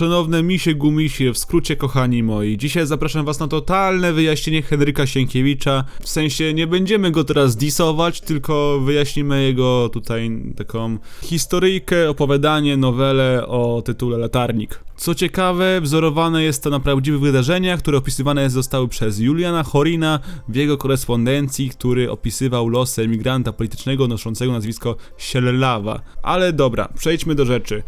szanowne misie gumisie, w skrócie kochani moi, dzisiaj zapraszam was na totalne wyjaśnienie Henryka Sienkiewicza. W sensie nie będziemy go teraz disować, tylko wyjaśnimy jego tutaj taką historyjkę, opowiadanie, nowelę o tytule Latarnik. Co ciekawe, wzorowane jest to na prawdziwych wydarzeniach, które opisywane zostały przez Juliana Horina w jego korespondencji, który opisywał losy emigranta politycznego noszącego nazwisko Siellawa. Ale dobra, przejdźmy do rzeczy.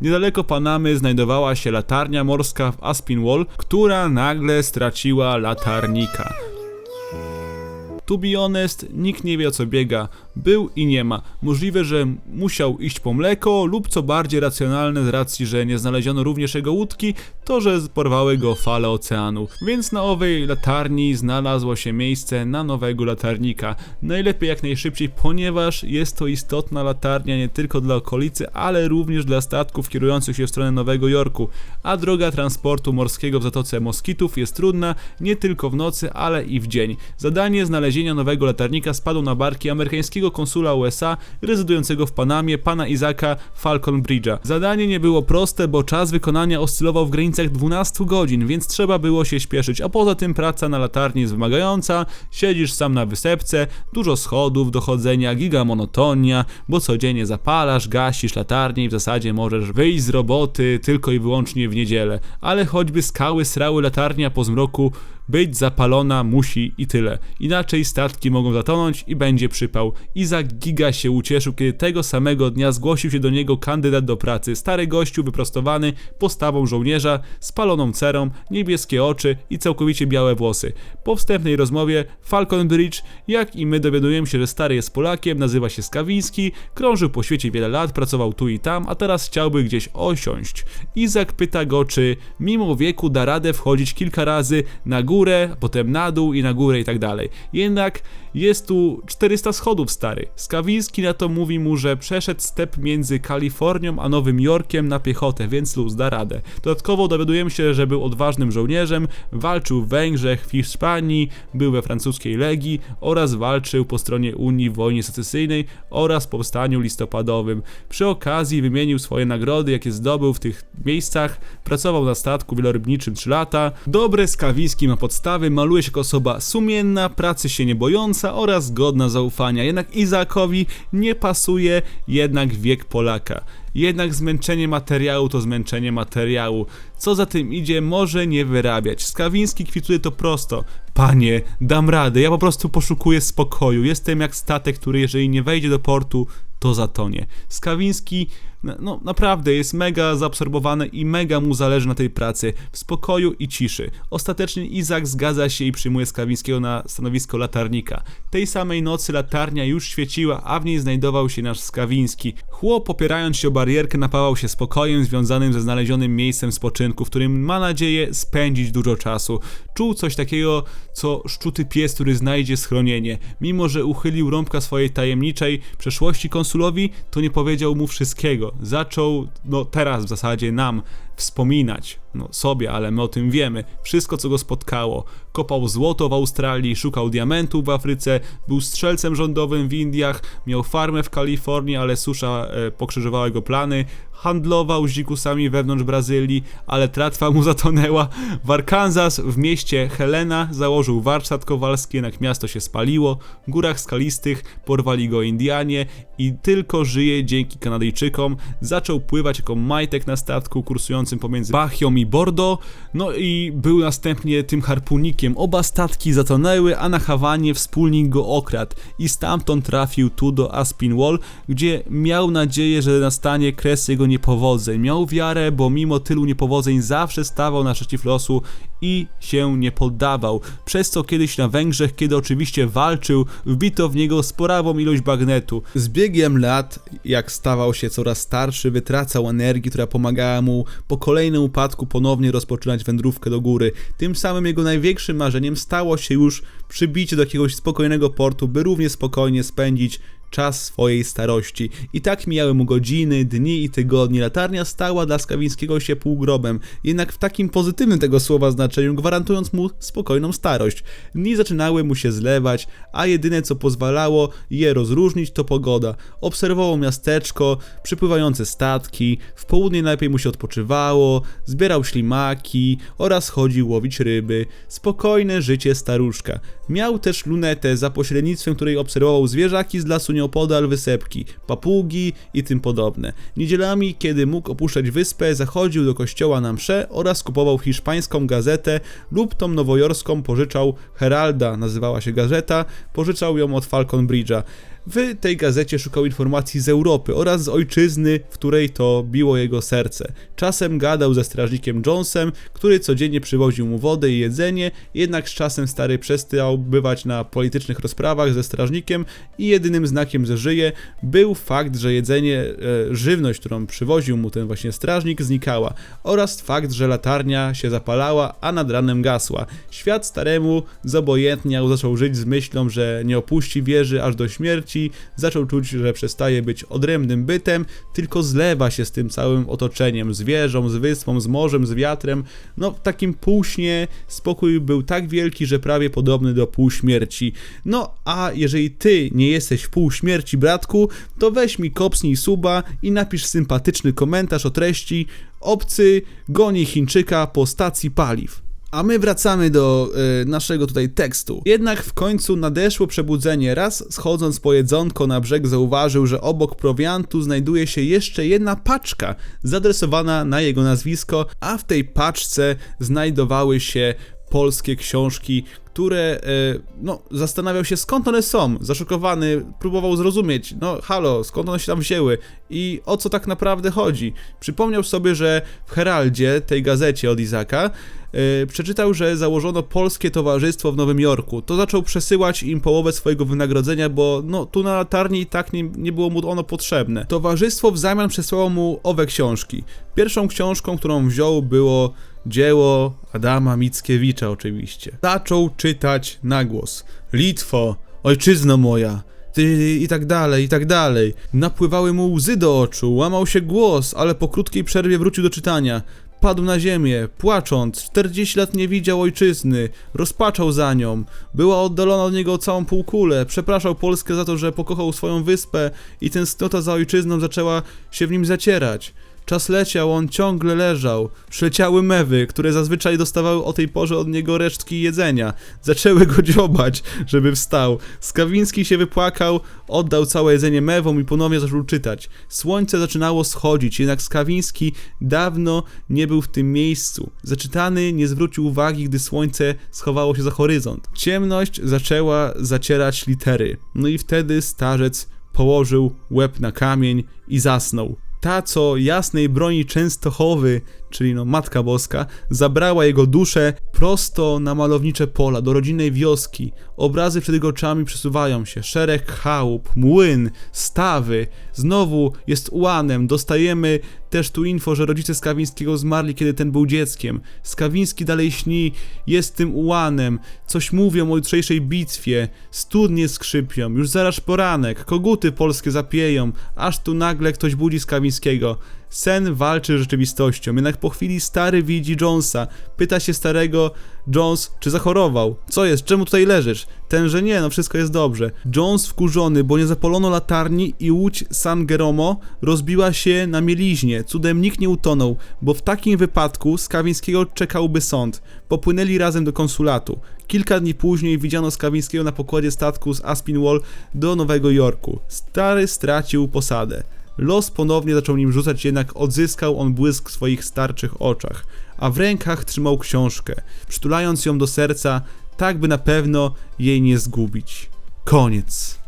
Niedaleko Panamy znajdowała się latarnia morska w Aspinwall, która nagle straciła latarnika. To be honest, nikt nie wie o co biega. Był i nie ma. Możliwe, że musiał iść po mleko, lub co bardziej racjonalne z racji, że nie znaleziono również jego łódki, to że porwały go fale oceanu. Więc na owej latarni znalazło się miejsce na nowego latarnika. Najlepiej jak najszybciej, ponieważ jest to istotna latarnia nie tylko dla okolicy, ale również dla statków kierujących się w stronę Nowego Jorku. A droga transportu morskiego w Zatoce Moskitów jest trudna nie tylko w nocy, ale i w dzień. Zadanie znalezienia nowego latarnika spadło na barki amerykańskiego konsula USA rezydującego w Panamie, pana Izaka Falcon Bridge'a. Zadanie nie było proste, bo czas wykonania oscylował w granicach 12 godzin, więc trzeba było się śpieszyć, a poza tym praca na latarni jest wymagająca, siedzisz sam na wysepce, dużo schodów, dochodzenia, giga monotonia, bo codziennie zapalasz, gasisz latarnię i w zasadzie możesz wyjść z roboty tylko i wyłącznie w niedzielę, ale choćby skały srały latarnia po zmroku, być zapalona musi i tyle. Inaczej statki mogą zatonąć i będzie przypał. Izak Giga się ucieszył, kiedy tego samego dnia zgłosił się do niego kandydat do pracy. Stary gościu wyprostowany, postawą żołnierza, spaloną cerą, niebieskie oczy i całkowicie białe włosy. Po wstępnej rozmowie Falcon Bridge, jak i my dowiadujemy się, że stary jest Polakiem, nazywa się Skawiński, krążył po świecie wiele lat, pracował tu i tam, a teraz chciałby gdzieś osiąść. Izak pyta go, czy mimo wieku da radę wchodzić kilka razy na górę, potem na dół i na górę i tak dalej. Jednak jest tu 400 schodów stary. Skawiński na to mówi mu, że przeszedł step między Kalifornią a Nowym Jorkiem na piechotę, więc luz da radę. Dodatkowo dowiadujemy się, że był odważnym żołnierzem, walczył w Węgrzech, w Hiszpanii, był we francuskiej Legii oraz walczył po stronie Unii w wojnie secesyjnej oraz powstaniu listopadowym. Przy okazji wymienił swoje nagrody, jakie zdobył w tych miejscach, pracował na statku wielorybniczym 3 lata. Dobre Skawiński ma podstawy, maluje się jako osoba sumienna, pracy się nie bojąca oraz godna zaufania. Jednak Izakowi nie pasuje jednak wiek Polaka. Jednak zmęczenie materiału to zmęczenie materiału. Co za tym idzie, może nie wyrabiać. Skawiński kwituje to prosto. Panie, dam radę, ja po prostu poszukuję spokoju. Jestem jak statek, który jeżeli nie wejdzie do portu, to zatonie. Skawiński, no naprawdę jest mega zaabsorbowany i mega mu zależy na tej pracy, w spokoju i ciszy. Ostatecznie Izak zgadza się i przyjmuje Skawińskiego na stanowisko latarnika. Tej samej nocy latarnia już świeciła, a w niej znajdował się nasz Skawiński. Chłop opierając się o barierkę napawał się spokojem związanym ze znalezionym miejscem spoczynku, w którym ma nadzieję spędzić dużo czasu. Czuł coś takiego, co szczuty pies, który znajdzie schronienie. Mimo, że uchylił rąbka swojej tajemniczej przeszłości to nie powiedział mu wszystkiego. Zaczął, no teraz w zasadzie nam wspominać, no sobie, ale my o tym wiemy, wszystko co go spotkało. Kopał złoto w Australii, szukał diamentów w Afryce, był strzelcem rządowym w Indiach, miał farmę w Kalifornii, ale susza e, pokrzyżowała jego plany, handlował z dzikusami wewnątrz Brazylii, ale tratwa mu zatonęła. W Arkansas, w mieście Helena, założył warsztat kowalski, jednak miasto się spaliło. W górach skalistych porwali go Indianie i tylko żyje dzięki Kanadyjczykom. Zaczął pływać jako majtek na statku kursującym pomiędzy Bachią i Bordeaux, no i był następnie tym harpunikiem. Oba statki zatonęły, a na Hawanie wspólnik go okradł i stamtąd trafił tu do Aspinwall, gdzie miał nadzieję, że nastanie kres jego niepowodzeń. Miał wiarę, bo mimo tylu niepowodzeń zawsze stawał na przeciw losu i się nie poddawał. Przez co kiedyś na Węgrzech, kiedy oczywiście walczył, wbito w niego sporawą ilość bagnetu. Z biegiem lat, jak stawał się coraz starszy, wytracał energii, która pomagała mu po kolejnym upadku ponownie rozpoczynać wędrówkę do góry. Tym samym jego największym marzeniem stało się już przybicie do jakiegoś spokojnego portu, by równie spokojnie spędzić czas swojej starości. I tak mijały mu godziny, dni i tygodnie. Latarnia stała dla Skawińskiego się półgrobem, jednak w takim pozytywnym tego słowa znaczeniu, gwarantując mu spokojną starość. Dni zaczynały mu się zlewać, a jedyne co pozwalało je rozróżnić to pogoda. Obserwował miasteczko, przypływające statki, w południe najlepiej mu się odpoczywało, zbierał ślimaki oraz chodził łowić ryby. Spokojne życie staruszka. Miał też lunetę, za pośrednictwem której obserwował zwierzaki z lasu nieopodal wysepki, papugi i tym podobne. Niedzielami, kiedy mógł opuszczać wyspę, zachodził do kościoła na msze oraz kupował hiszpańską gazetę lub tą nowojorską pożyczał Heralda, nazywała się gazeta, pożyczał ją od Falcon Bridge'a. W tej gazecie szukał informacji z Europy oraz z ojczyzny, w której to biło jego serce. Czasem gadał ze strażnikiem Jonesem, który codziennie przywoził mu wodę i jedzenie, jednak z czasem stary przestał bywać na politycznych rozprawach ze strażnikiem i jedynym znakiem, że żyje, był fakt, że jedzenie, e, żywność, którą przywoził mu ten właśnie strażnik, znikała oraz fakt, że latarnia się zapalała, a nad ranem gasła. Świat staremu zobojętniał, zaczął żyć z myślą, że nie opuści wieży aż do śmierci, zaczął czuć, że przestaje być odrębnym bytem, tylko zlewa się z tym całym otoczeniem, z wieżą, z wyspą, z morzem, z wiatrem. No, w takim półśnie spokój był tak wielki, że prawie podobny do półśmierci. No, a jeżeli ty nie jesteś w półśmierci, bratku, to weź mi kopsnij suba i napisz sympatyczny komentarz o treści Obcy goni Chińczyka po stacji paliw. A my wracamy do y, naszego tutaj tekstu. Jednak w końcu nadeszło przebudzenie. Raz schodząc po jedzonko na brzeg zauważył, że obok prowiantu znajduje się jeszcze jedna paczka zadresowana na jego nazwisko, a w tej paczce znajdowały się polskie książki, które, e, no, zastanawiał się skąd one są. Zaszokowany, próbował zrozumieć, no halo, skąd one się tam wzięły i o co tak naprawdę chodzi. Przypomniał sobie, że w Heraldzie, tej gazecie od Izaka, e, przeczytał, że założono polskie towarzystwo w Nowym Jorku. To zaczął przesyłać im połowę swojego wynagrodzenia, bo no, tu na latarni i tak nie, nie było mu ono potrzebne. Towarzystwo w zamian przesłało mu owe książki. Pierwszą książką, którą wziął było dzieło Adama Mickiewicza oczywiście. Zaczął czytać na głos. Litwo, ojczyzno moja, ty i tak dalej, i tak dalej. Napływały mu łzy do oczu, łamał się głos, ale po krótkiej przerwie wrócił do czytania. Padł na ziemię, płacząc, 40 lat nie widział ojczyzny, rozpaczał za nią, była oddalona od niego całą półkulę, przepraszał Polskę za to, że pokochał swoją wyspę i tęsknota za ojczyzną zaczęła się w nim zacierać. Czas leciał, on ciągle leżał. Przyleciały mewy, które zazwyczaj dostawały o tej porze od niego resztki jedzenia. Zaczęły go dziobać, żeby wstał. Skawiński się wypłakał, oddał całe jedzenie mewom i ponownie zaczął czytać. Słońce zaczynało schodzić, jednak Skawiński dawno nie był w tym miejscu. Zaczytany nie zwrócił uwagi, gdy słońce schowało się za horyzont. Ciemność zaczęła zacierać litery. No i wtedy starzec położył łeb na kamień i zasnął ta, co jasnej broni Częstochowy, czyli no Matka Boska, zabrała jego duszę prosto na malownicze pola, do rodzinnej wioski. Obrazy przed jego oczami przesuwają się, szereg chałup, młyn, stawy. Znowu jest ułanem, dostajemy też tu info, że rodzice Skawińskiego zmarli, kiedy ten był dzieckiem. Skawiński dalej śni, jest tym ułanem, coś mówią o jutrzejszej bitwie, studnie skrzypią, już zaraz poranek, koguty polskie zapieją, aż tu nagle ktoś budzi Skawińskiego. Sen walczy z rzeczywistością, jednak po chwili stary widzi Jonesa. Pyta się starego, Jones, czy zachorował? Co jest? Czemu tutaj leżysz? Ten, że nie, no wszystko jest dobrze. Jones wkurzony, bo nie zapalono latarni i łódź San Geromo rozbiła się na mieliźnie. Cudem nikt nie utonął, bo w takim wypadku Skawińskiego czekałby sąd. Popłynęli razem do konsulatu. Kilka dni później widziano Skawińskiego na pokładzie statku z Aspinwall do Nowego Jorku. Stary stracił posadę. Los ponownie zaczął nim rzucać, jednak odzyskał on błysk w swoich starczych oczach, a w rękach trzymał książkę, przytulając ją do serca, tak by na pewno jej nie zgubić. Koniec.